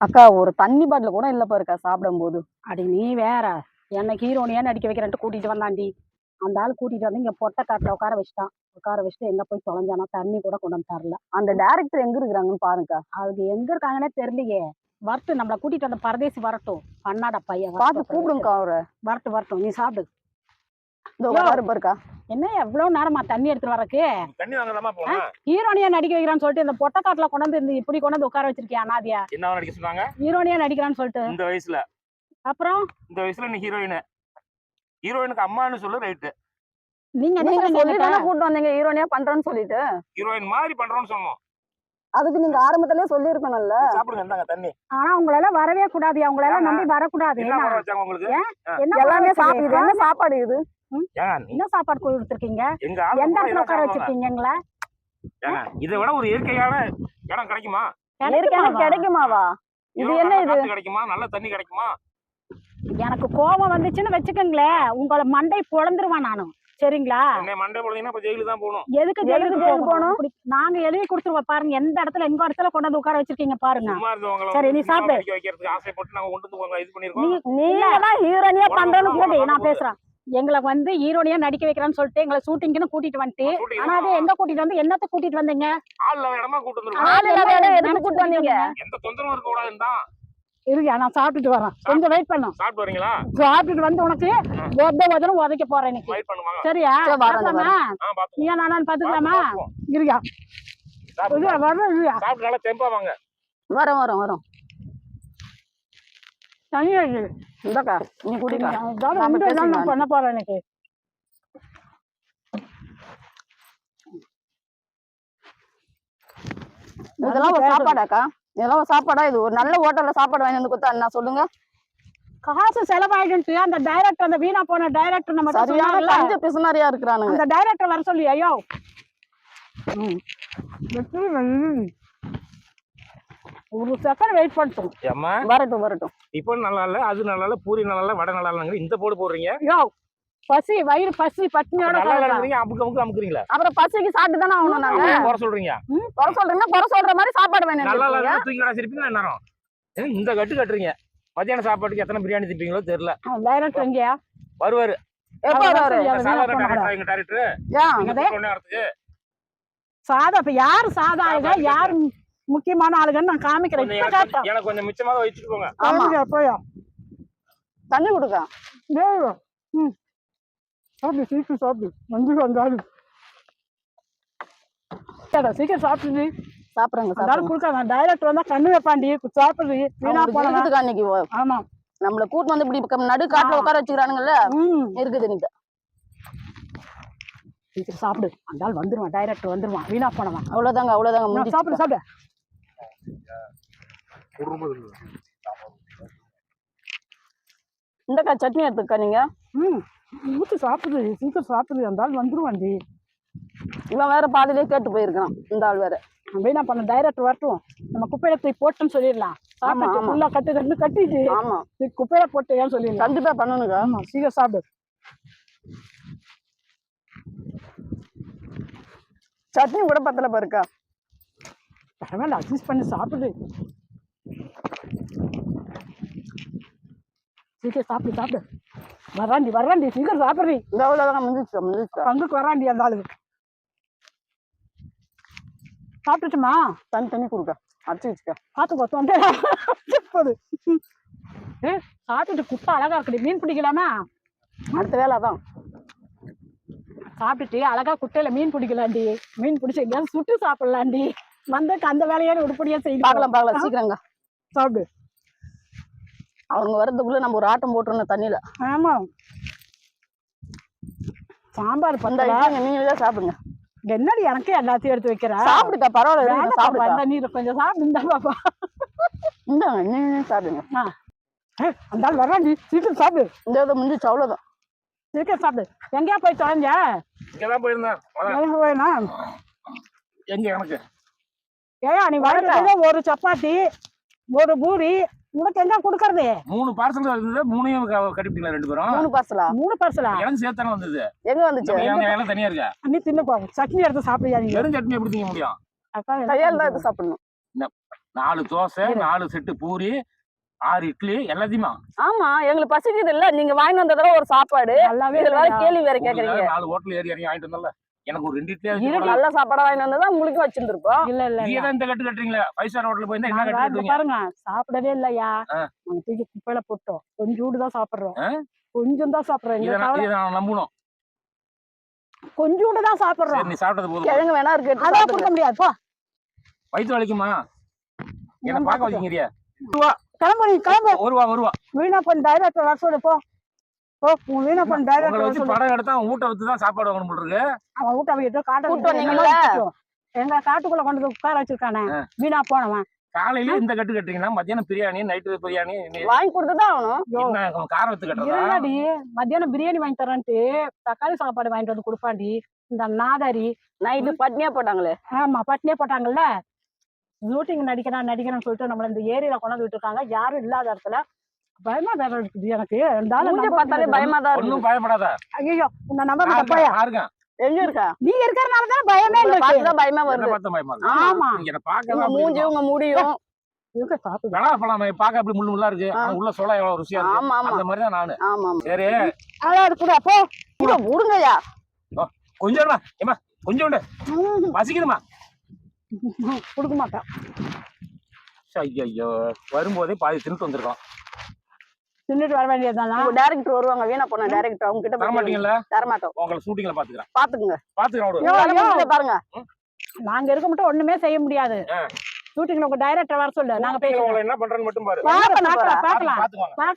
அக்கா ஒரு தண்ணி பாட்டில் கூட இல்ல பாருக்கா சாப்பிடும்போது. அடி நீ வேற. என்னை ஹீரோனியா நடிக்க வைக்கிறேன்ட்டு கூட்டிட்டு வந்தாண்டி. அந்த ஆள் கூட்டிட்டு வந்து இங்க பொட்டை காட்டுல உட்கார வச்சுட்டான். உட்கார வச்சுட்டு எங்க போய் தொலைஞ்சானா தண்ணி கூட கொண்டு வந்து தரல. அந்த டைரக்டர் எங்க இருக்கிறாங்கன்னு பாருங்கக்கா அதுக்கு எங்க இருக்காங்கன்னே தெரியலையே. வரட்டும் நம்மள கூட்டிட்டு வந்த பரதேசி வரட்டும். பண்ணாட பையன் பார்த்து. கூப்பிடுங்கக்கா அவரை. வரட்டும் வரட்டும். நீ சாப்பிடு. பாருக்கா. என்ன எவ்வளவு நேரமா தண்ணி எடுத்துட்டு வரக்கு தண்ணி வாங்கலாமா போனா ஹீரோனியா நடிக்க வைக்கிறான்னு சொல்லிட்டு இந்த பொட்டை காட்டுல கொண்டு வந்து இந்த இப்படி கொண்டு வந்து உட்கார வச்சிருக்கியா அனாதியா? என்ன நடிக்க சொன்னாங்க ஹீரோனியா நடிக்கிறான்னு சொல்லிட்டு. இந்த வயசுல. அப்புறம்? இந்த வயசுல நீ ஹீரோயின். ஹீரோயினுக்கு அம்மான்னு சொல்லு ரைட்டு நீங்க என்ன நீங்க சொல்லி என்கிட்ட? தானே கூட்டு வந்தீங்க? ஹீரோனியா பண்றேன்னு சொல்லிட்டு. ஹீரோயின் மாதிரி பண்றோம்னு சொன்னோம். அதுக்கு நீங்க ஆரம்பத்திலே சொல்லி இருக்கணும்ல ஆனா உங்களால வரவே கூடாது அவங்களால? நம்பி வரக்கூடாது. எல்லாமே சாப்பிடுது? என்ன சாப்பாடு இது? என்ன சாப்பாடு கொடுத்துருக்கீங்க? எந்த இடத்துல உட்கார சாப்பிடுவாங்க. வச்சிருக்கீங்க எங்களை? ஏங்க இதை விட ஒரு இயற்கையான இடம் கிடைக்குமா? இயற்கையான கிடைக்குமாவா? இது என்ன இது? கிடைக்குமா? நல்ல தண்ணி கிடைக்குமா? எனக்கு கோபம் வந்துச்சுன்னு வச்சுக்கோங்களேன். உங்களை மண்டை பொழந்துருவேன் நானும் சரிங்களா? என்னை மண்டை போடுறீங்கன்னா இப்ப ஜெயிலு தான் போகணும். எதுக்கு ஜெயிலுக்கு ஜெயிலுக்கு போகணும்? நாங்க எழுதி கொடுத்துருவோம். பாருங்க எந்த இடத்துல எங்க இடத்துல கொண்டு வந்து உட்கார வச்சிருக்கீங்க பாருங்க. சரி, நீ சாப்பிடு. நடிக்க வைக்கிறதுக்கு ஆசைப்பட்டு நாங்க கொண்டு வந்து உங்களை இது நீ பண்ணிருக்கோம் நீங்க தான் ஹீரோனியா பண்றேன்னு இல்லடி, நான். பேசுறேன். எங்களை வந்து ஹீரோனியா நடிக்க வைக்கிறான்னு சொல்லிட்டு எங்களை ஷூட்டிங்னு கூட்டிட்டு வந்துட்டு ஆனா அது எங்க கூட்டிட்டு வந்து என்னத்த கூட்டிட்டு வந்தீங்க? ஆள் இல்லாத இடமா கூட்டு வந்துருக்கோம் ஆள் இல்லாத இடம் எதுக்கு நினைச்சு கூட்டு வந்தீங்க. எந்த தொந்தரவும் இருக்க கூடாதுன்னு தான். இருங்க நான் சாப்பிட்டுட்டு வரேன். கொஞ்சம் வெயிட் பண்ணும் சாப்பிட்டு வரீங்களா? சாப்பிட்டுட்டு வந்து உனக்கு ஒத்த வதனும் உதைக்க போறேன் இன்னைக்கு. சரியா? பாத்து நீயா நானான்னு பாத்துக்கலாமா வாங்க. வரோம் வரோம் வரோம். தனியா. இந்தாக்கா நீ குடிக்கா. நான். பண்ண போறேன் இன்னைக்கு. இதெல்லாம் சாப்பாடாக்கா? இதெல்லாம் சாப்பாடா இது ஒரு நல்ல ஹோட்டல்ல சாப்பாடு வாங்கி வந்து கொடுத்தா என்ன? சொல்லுங்க. காசு செலவாயிடுன்ட்டு அந்த டைரக்டர் அந்த வீணா போன டைரக்டர் நம்ம சரியான கஞ்ச பிசுனாரியா இருக்கிறானுங்க. அந்த டைரக்டர் வர சொல்லி ஐயோ. ஒரு செகண்ட் வெயிட் பண்ணிட்டோம். வரட்டும் வரட்டும். இப்போ நல்லா இல்ல அது நல்லா இல்ல பூரி நல்லா இல்ல வடை நல்லா இல்லைங்க இந்த போடு போடுறீங்க? ஐயோ. பசி வயிறு பசி பட்டினியோட அமுக்குறீங்களா? அப்புறம் பசிக்கு சாப்பிட்டு தானே ஆகணும் நாங்க. குறை சொல்றீங்க. குறை சொல்றீங்கன்னா குறை சொல்ற மாதிரி சாப்பாடு வேணும் நல்லா தூக்கி சிரிப்பீங்களா நேரம் இந்த கட்டு கட்டுறீங்க. மத்தியான சாப்பாட்டுக்கு எத்தனை பிரியாணி திப்பீங்களோ தெரியல. டைரக்டர். எங்கேயா வருவாரு சாதா இப்ப யாரு சாதா ஆளுங்க? யாரு முக்கியமான ஆளுங்கன்னு நான் காமிக்கிறேன். எனக்கு கொஞ்சம் எனக்கு கொஞ்சம் மிச்சமாக வச்சுட்டு போங்க. ஆமா. போயா, போயா? தண்ணி கொடுக்க ம். சாப்பிடு சீக்கிரம் சாப்பிடு. வந்து வந்தாலும் சீக்கிரம் சாப்பிடுது சாப்பிடுறாங்க சாப்பிடுறாங்க. கொடுக்காத டைரக்டர் வந்தா கண்ணு வைப்பாண்டி சாப்பிடுது வீணா இன்னைக்கு ஓ- ஆமா. நம்மள கூட்டு வந்து இப்படி நடு காட்டுல. உட்கார வச்சுக்கிறானுங்கல்ல ம். இருக்குது இன்னைக்கு சீக்கிரம் சாப்பிடு. அந்த ஆள் வந்துருவான் டைரக்டர் வந்துருவான். வீணா போனவன். அவ்வளவுதாங்க அவ்வளவுதாங்க சாப்பிடு சாப்பிடு. இந்தக்கா சட்னி எடுத்துக்கா நீங்க? ம். ஊத்து சாப்பிடுது சீக்கிரம் சாப்பிடுது அந்த ஆள் வந்துருவாண்டி இவன் வேற பாதியிலே கேட்டு போயிருக்கான் இந்த ஆள் வேற. வீணா பண்ண டைரக்டர் வரட்டும். நம்ம குப்பையில தூக்கி போட்டுன்னு சொல்லிடலாம். சாப்பிட்டு. ஃபுல்லா கட்டு கட்டு கட்டிட்டு ஆமா. தூக்கி குப்பையில போட்டு ஏன் சொல்லிடலாம். கண்டிப்பா பண்ணணுங்க. ஆமா சீக்கிரம் சாப்பிடு. சட்னி கூட பத்தல பாருக்கா. பரவாயில்ல அட்ஜஸ்ட் பண்ணி சாப்பிடு. சீக்கிரம் சாப்பிடு சாப்பிடு. வராண்டி வராண்டி சீக்கிரம் சாப்பிடுறி. இந்த அவ்வளவுதாங்க முடிஞ்சிச்சு முடிஞ்சிச்சு பங்குக்கு வராண்டி அந்த ஆளு. சாப்பிட்டுச்சுமா தண்ணி தண்ணி கொடுக்க அடிச்சு வச்சுக்க. பார்த்து பார்த்தோம் போது ஏ சாப்பிட்டுட்டு குப்பை அழகா இருக்குடி மீன் பிடிக்கலாமா? அடுத்த வேலை அதான். சாப்பிட்டுட்டு அழகா குட்டையில மீன் பிடிக்கலாண்டி. மீன் பிடிச்சி எங்கேயாவது சுட்டு சாப்பிடலாண்டி. வந்தக்கு அந்த வேலையோட உருப்படியா செய்யலாம் பார்க்கலாம் பார்க்கலாம். சீக்கிரங்க சாப்பிடு. அவங்க வர்றதுக்குள்ள நம்ம ஒரு ஆட்டம் போட்டுருணும் தண்ணியில. ஆமா. சாம்பார் அந்த பந்தா ஐட்டங்க நீங்களே சாப்பிடுங்க. என்னடி எனக்கு எல்லாத்தையும் எடுத்து வைக்கிற? சாப்பிடுக்கா பரவாயில்ல சாப்பிடுக்கா. நீர் கொஞ்சம் சாப்பிடு இந்த பாப்பா இந்தாங்க நீங்களே சாப்பிடுங்க. அந்த ஆள் வராண்டி சீக்கிரம் சாப்பிடு. இந்த இதை முடிஞ்சிச்சு அவ்வளவுதான் சீக்கிரம் சாப்பிடு. எங்கேயா போய் தொலைஞ்ச? இங்கதான் போயிருந்தேன். போயினா எங்க எனக்கு? ஏயா நீ வளர்க்கறது ஒரு சப்பாத்தி ஒரு பூரி உனக்கு எங்க கொடுக்கறது? மூணு பார்சல் இருந்தது மூணையும் கட்டிப்பிட்டீங்களா ரெண்டு பேரும்? மூணு பார்சலா மூணு பர்சலா எனக்கு சேர்த்தானே வந்தது. எங்க வந்துச்சு? எங்க எல்லாம் தனியா இருக்கா? நீ தின்னு சட்னி எடுத்து சாப்பிடுயா நீ? வெறும் சட்னி எப்படி திங்க முடியும்? கையால தான் எடுத்து சாப்பிடணும். நாலு தோசை நாலு செட்டு பூரி ஆறு இட்லி எல்லாத்தையுமா? ஆமா எங்களுக்கு பசிக்குது இல்ல. நீங்க வாங்கி வந்ததுல ஒரு சாப்பாடு. இதுல வேற? கேள்வி வேற கேக்குறீங்க. உங்களுக்கு நாலு ஹோட்டல் ஏறி இறங்கி வாங்கிட்டு வந்தல எனக்கு ஒரு ரெண்டு இட்லி. நல்ல சாப்பாடா வாங்கி வந்ததா உங்களுக்கு வச்சிருந்திருப்போம் இல்ல இல்ல நீங்க தான் இந்த கட்டு கட்டுறீங்களா? ஃபைவ் ஸ்டார் ஹோட்டல் போயிருந்தா என்ன கட்டு பாருங்க சாப்பிடவே இல்லையா. நாங்க தூக்கி குப்பையில போட்டோம். கொஞ்சோண்டு தான் சாப்பிடுறோம்? கொஞ்சம் தான் சாப்பிடுறோம். நம்பணும். கொஞ்சோண்டு தான் சாப்பிடுறோம். நீ சாப்பிட்டது போதும். கிழங்கு வேணா இருக்கு அதான். கொடுக்க முடியாது போ. வயிற்று வலிக்குமா? என்ன பார்க்க. வச்சுக்கிறியா? கிளம்பு நீ கிளம்பு. வருவா வருவா. வீணா பண்ண டைரக்டர் வர சொல்லு போ. வீணா பண்ண வச்சு படம் எடுத்தா அவன் வீட்டை வச்சு தான் சாப்பாடு வாங்கணும் போல அவன் வீட்டை வீட்டு காட்ட? எங்க காட்டுக்குள்ள கொண்டு உட்கார வச்சிருக்கானே. வீணா போனவன். காலையில இந்த கட்டு கட்டுறீங்கன்னா மத்தியானம் பிரியாணி நைட்டு பிரியாணி நீ வாங்கி கொடுத்துதான் ஆகணும். மத்தியானம் பிரியாணி வாங்கி தரேன்ட்டு தக்காளி சாப்பாடு வாங்கிட்டு வந்து கொடுப்பாண்டி இந்த நாதாரி. நைட்டு பட்னியா போட்டாங்களே? ஆமா பட்னியே போட்டாங்கல்ல? ஷூட்டிங் நடிக்கிறான் நடிக்கிறான்னு சொல்லிட்டு நம்மள இந்த ஏரியில கொண்டாந்து விட்டுருக்காங்க. யாரும் இல்லாத இடத்துல பயமா இருக்குது எனக்கு. இருந்தாலும் மூஞ்ச பார்த்தாலே. பயமா தான் இருக்கு பயப்படாத. ஐயோ உன்னை எங்க இருக்கா? நீ இருக்கிறனால தான் பயமே இல்லை பயமா வருது. பார்த்து பயமா இருக்கு? ஆமா. நீங்க என்ன உங்க பார்க்க மூஞ்சி உங்க முடியும். இருக்க சாப்பிடு. வேணா பழம் பார்க்க அப்படி முள்ளு முள்ளா இருக்கு. உள்ள சொல்ல எவ்வளவு ருசியா இருக்கு? ஆமா ஆமா. அந்த மாதிரி தான் நானு. ஆமா சரி. அதான் அது கூட அப்போ இங்க விடுங்கய்யா கொஞ்சம் ஏமா கொஞ்சோண்டு. பசிக்குதுமா கொடுக்க மாட்டேன். ஐயோ ஐயோ வரும்போதே பாதி தின்னுட்டு வந்திருக்கோம். தின்னுட்டு வர வேண்டியதுதானா? டைரக்டர் வருவாங்க வீணா போன டைரக்டர் அவங்க கிட்ட மாட்டீங்கல்ல தர மாட்டோம் உங்களை ஷூட்டிங்ல பாத்துக்கிறேன். பாத்துக்குங்க. பாத்துக்கிறேன் பாருங்க. நாங்க இருக்க மட்டும் ஒண்ணுமே செய்ய முடியாது. ஷூட்டிங்ல உங்க டைரக்டர் வர சொல்லு. நாங்க பேசுவோம் என்ன பண்றேன்னு மட்டும் பாரு. என்ன பண்ண பாக்கலாம்? பாக்கலாம்.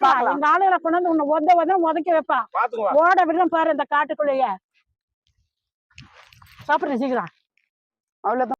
பாக்கலாம். எங்க ஆளுகளை கொண்டு வந்து உன்னை உத உத உதைக்க வைப்பான் ஓட விடுறோம் பாரு இந்த காட்டுக்குள்ளேயே. சாப்பிடுற சீக்கிரம். அவ்வளவுதான்.